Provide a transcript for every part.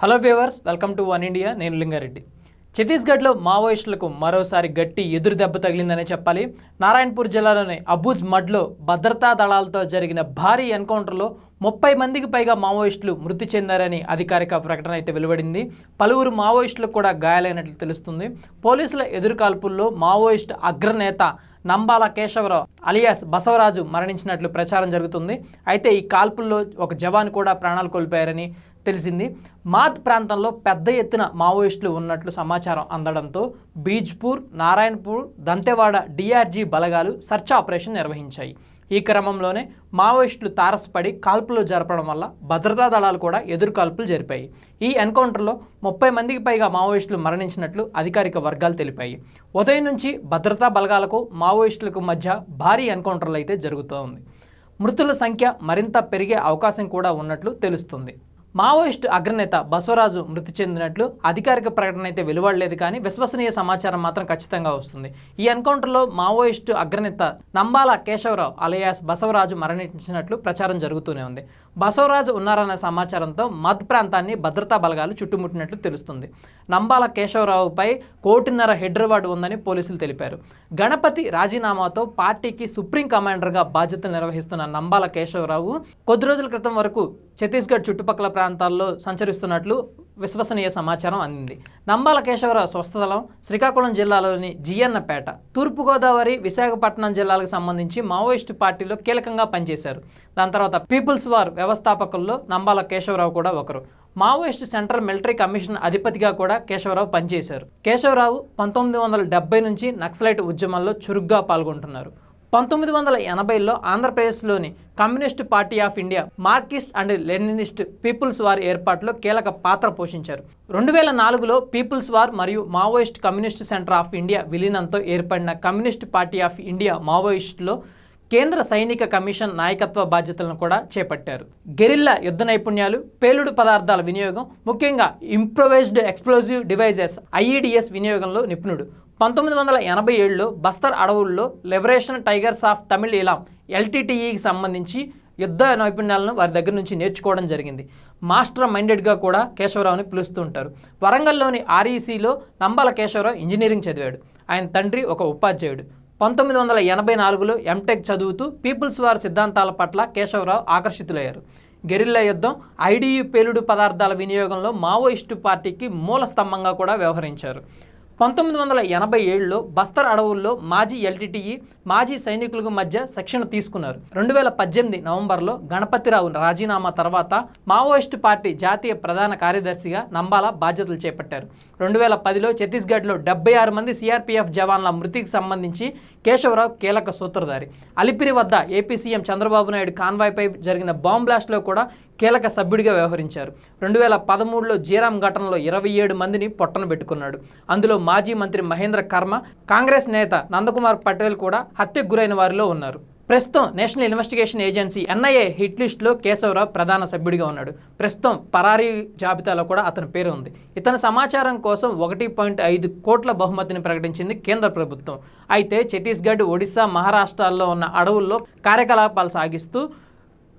Hello viewers welcome to one India నేను లింగారెడ్డి. ఛత్తీస్గఢ్లో మావోయిస్టులకు మరోసారి గట్టి ఎదురు దెబ్బ తగిలిందనే చెప్పాలి. నారాయణపూర్ జిల్లాలోని అబూజ్ మడ్లో భద్రతా దళాలతో జరిగిన భారీ ఎన్కౌంటర్లో ముప్పై మందికి పైగా మావోయిస్టులు మృతి చెందారని అధికారిక ప్రకటన అయితే వెలువడింది. పలువురు మావోయిస్టులకు కూడా గాయాలైనట్లు తెలుస్తుంది. పోలీసుల ఎదురుకాల్పుల్లో మావోయిస్ట్ అగ్రనేత నంబాల కేశవరావు అలియాస్ బసవరాజు మరణించినట్లు ప్రచారం జరుగుతుంది. అయితే ఈ కాల్పుల్లో ఒక జవాన్ కూడా ప్రాణాలు కోల్పోయారని తెలిసింది. మాత్ ప్రాంతంలో పెద్ద ఎత్తున మావోయిస్టులు ఉన్నట్లు సమాచారం అందడంతో బీజ్పూర్ నారాయణపూర్ దంతెవాడ డిఆర్జీ బలగాలు సర్చ్ ఆపరేషన్ నిర్వహించాయి. ఈ క్రమంలోనే మావోయిస్టులు తారసపడి కాల్పులు జరపడం వల్ల భద్రతా దళాలు కూడా ఎదురు కాల్పులు జరిపాయి. ఈ ఎన్కౌంటర్లో ముప్పై మందికి పైగా మావోయిస్టులు మరణించినట్లు అధికారిక వర్గాలు తెలిపాయి. ఉదయం నుంచి భద్రతా బలగాలకు మావోయిస్టులకు మధ్య భారీ ఎన్కౌంటర్లు అయితే జరుగుతూ ఉంది మృతుల సంఖ్య మరింత పెరిగే అవకాశం కూడా ఉన్నట్లు తెలుస్తుంది. మావోయిస్ట్ అగ్రనేత బసవరాజు మృతి చెందినట్లు అధికారిక ప్రకటన అయితే వెలువడలేదు కానీ విశ్వసనీయ సమాచారం మాత్రం ఖచ్చితంగా వస్తుంది. ఈ ఎన్కౌంటర్లో మావోయిస్టు అగ్రనేత నంబాల కేశవరావు అలయాస్ బసవరాజు మరణించినట్లు ప్రచారం జరుగుతూనే ఉంది. బసవరాజు ఉన్నారన్న సమాచారంతో మద్ ప్రాంతాన్ని భద్రతా బలగాలు చుట్టుముట్టినట్లు తెలుస్తుంది. నంబాల కేశవరావుపై కోటిన్నర హెడ్ రివార్డు ఉందని పోలీసులు తెలిపారు. గణపతి రాజీనామాతో పార్టీకి సుప్రీం కమాండర్గా బాధ్యతలు నిర్వహిస్తున్న నంబాల కేశవరావు కొద్ది రోజుల క్రితం వరకు ఛత్తీస్గఢ్ చుట్టుపక్కల ప్రాంతాల్లో సంచరిస్తున్నట్లు విశ్వసనీయ సమాచారం అందింది. నంబాల కేశవరావు స్వస్థలం శ్రీకాకుళం జిల్లాలోని జియన్నపేట తూర్పుగోదావరి విశాఖపట్నం జిల్లాలకు సంబంధించి మావోయిస్టు పార్టీలో కీలకంగా పనిచేశారు. దాని తర్వాత పీపుల్స్ వార్ వ్యవస్థాపకుల్లో నంబాల కేశవరావు కూడా ఒకరు. మావోయిస్ట్ సెంట్రల్ మిలిటరీ కమిషన్ అధిపతిగా కూడా కేశవరావు పనిచేశారు. కేశవరావు పంతొమ్మిది వందల నుంచి నక్సలైట్ ఉద్యమంలో చురుగ్గా పాల్గొంటున్నారు. పంతొమ్మిది వందల ఎనభైలో ఆంధ్రప్రదేశ్లోని Communist Party of India Marxist and Leninist People's War ఏర్పాటులో కీలక పాత్ర పోషించారు. రెండు వేల నాలుగులో పీపుల్స్ వార్ మరియు Maoist Communist Centre of India విలీనంతో ఏర్పడిన కమ్యూనిస్ట్ పార్టీ ఆఫ్ ఇండియా మావోయిస్టులో కేంద్ర సైనిక కమిషన్ నాయకత్వ బాధ్యతలను కూడా చేపట్టారు. గెరిల్లా యుద్ధ నైపుణ్యాలు పేలుడు పదార్థాల వినియోగం ముఖ్యంగా ఇంప్రొవైజ్డ్ ఎక్స్ప్లోజివ్ డివైజెస్ ఐఈడిఎస్ వినియోగంలో నిపుణుడు పంతొమ్మిది వందల ఎనభై ఏడులో బస్తర్ అడవుల్లో Liberation Tigers of Tamil Eelam ఎల్టీటీఈకి సంబంధించి యుద్ధ నైపుణ్యాలను వారి దగ్గర నుంచి నేర్చుకోవడం జరిగింది. మాస్టర్ మైండెడ్గా కూడా కేశవరావుని పిలుస్తూ ఉంటారు. వరంగల్లోని ఆర్ఈసీలో నంబాల కేశవరావు ఇంజనీరింగ్ చదివాడు. ఆయన తండ్రి ఒక ఉపాధ్యాయుడు. పంతొమ్మిది వందల ఎనభై నాలుగులో ఎంటెక్ చదువుతూ పీపుల్స్ వార్ సిద్ధాంతాల పట్ల కేశవరావు ఆకర్షితులయ్యారు. గెరిల్లా యుద్ధం ఐడియు పేలుడు పదార్థాల వినియోగంలో మావోయిస్టు పార్టీకి మూల స్తంభంగా కూడా వ్యవహరించారు. పంతొమ్మిది వందల ఎనభై ఏడులో బస్తర్ అడవుల్లో మాజీ ఎల్టీటీఈ మాజీ సైనికులకు మధ్య శిక్షణ తీసుకున్నారు. రెండు వేల పద్దెనిమిది నవంబర్లో గణపతిరావు రాజీనామా తర్వాత మావోయిస్టు పార్టీ జాతీయ ప్రధాన కార్యదర్శిగా నంబాల బాధ్యతలు చేపట్టారు. రెండు వేల పదిలో ఛత్తీస్గఢ్లో డెబ్బై ఆరు మంది సిఆర్పీఎఫ్ జవాన్ల మృతికి సంబంధించి కేశవరావు కీలక సూత్రధారి. అలిపిరి వద్ద ఏపీ సీఎం చంద్రబాబు నాయుడు కాన్వాయ్పై జరిగిన బాంబ్ బ్లాస్ట్లో కూడా కీలక సభ్యుడిగా వ్యవహరించారు. రెండు వేల పదమూడులో జీరాం ఘటనలో ఇరవై ఏడు మందిని పొట్టన పెట్టుకున్నాడు. అందులో మాజీ మంత్రి మహేంద్ర కర్మ కాంగ్రెస్ నేత నందకుమార్ పటేల్ కూడా హత్యకు గురైన వారిలో ఉన్నారు. ప్రస్తుతం National Investigation Agency NIA hit లిస్టులో కేశవరావు ప్రధాన సభ్యుడిగా ఉన్నాడు. ప్రస్తుతం పరారీ జాబితాలో కూడా అతని పేరు ఉంది. ఇతని సమాచారం కోసం ఒకటి పాయింట్ ఐదు కోట్ల బహుమతిని ప్రకటించింది కేంద్ర ప్రభుత్వం. అయితే ఛత్తీస్గఢ్ ఒడిశా మహారాష్ట్రాల్లో ఉన్న అడవుల్లో కార్యకలాపాలు సాగిస్తూ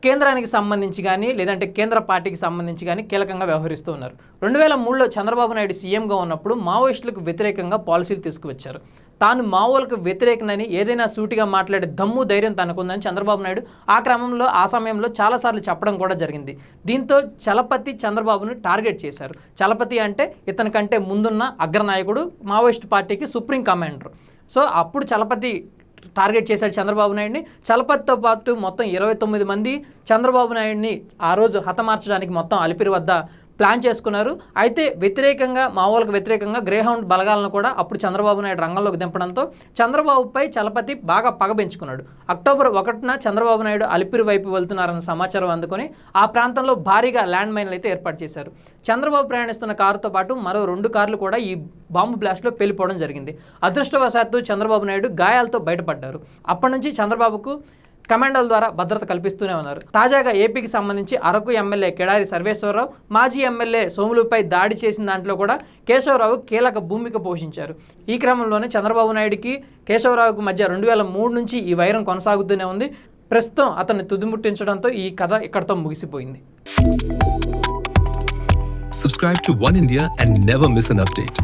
కేంద్రానికి సంబంధించి కానీ లేదంటే కేంద్ర పార్టీకి సంబంధించి కానీ కీలకంగా వ్యవహరిస్తూ ఉన్నారు. రెండు వేల మూడులో చంద్రబాబు నాయుడు సీఎంగా ఉన్నప్పుడు మావోయిస్టులకు వ్యతిరేకంగా పాలసీలు తీసుకువచ్చారు. తాను మావోలకు వ్యతిరేకనని ఏదైనా సూటిగా మాట్లాడే దమ్ము ధైర్యం తనకుందని చంద్రబాబు నాయుడు ఆ క్రమంలో ఆ సమయంలో చాలాసార్లు చెప్పడం కూడా జరిగింది. దీంతో చలపతి చంద్రబాబును టార్గెట్ చేశారు. చలపతి అంటే ఇతని కంటే ముందున్న అగ్రనాయకుడు మావోయిస్ట్ పార్టీకి సుప్రీం కమాండర్. సో అప్పుడు చలపతి టార్గెట్ చేశాడు చంద్రబాబు నాయుడిని. చలపతితో పాటు మొత్తం ఇరవై తొమ్మిది మంది చంద్రబాబు నాయుడిని ఆ రోజు హతమార్చడానికి మొత్తం అలిపిరి వద్ద ప్లాన్ చేసుకున్నారు. అయితే వ్యతిరేకంగా మావోలకు వ్యతిరేకంగా గ్రేహౌండ్ బలగాలను కూడా అప్పుడు చంద్రబాబు నాయుడు రంగంలోకి దింపడంతో చంద్రబాబుపై చలపతి బాగా పగ పెంచుకున్నాడు. అక్టోబర్ ఒకటిన చంద్రబాబు నాయుడు అలిపిరి వైపు వెళ్తున్నారన్న సమాచారం అందుకొని ఆ ప్రాంతంలో భారీగా ల్యాండ్ మైన్లు అయితే ఏర్పాటు చేశారు. చంద్రబాబు ప్రయాణిస్తున్న కారుతో పాటు మరో రెండు కార్లు కూడా ఈ బాంబు బ్లాస్ట్లో పేలిపోవడం జరిగింది. అదృష్టవశాత్తు చంద్రబాబు నాయుడు గాయాలతో బయటపడ్డారు. అప్పటి నుంచి చంద్రబాబుకు కమాండోల ద్వారా భద్రత కల్పిస్తూనే ఉన్నారు. తాజాగా ఏపీకి సంబంధించి అరకు ఎమ్మెల్యే కెడారి సర్వేశ్వరరావు మాజీ ఎమ్మెల్యే సోములుపై దాడి చేసిన దాంట్లో కూడా కేశవరావు కీలక భూమిక పోషించారు. ఈ క్రమంలోనే చంద్రబాబు నాయుడికి కేశవరావుకు మధ్య రెండు వేల మూడు నుంచి ఈ వైరం కొనసాగుతూనే ఉంది. ప్రస్తుతం అతన్ని తుదిముట్టించడంతో ఈ కథ ఇక్కడితో ముగిసిపోయింది. Subscribe to One India and never miss an update.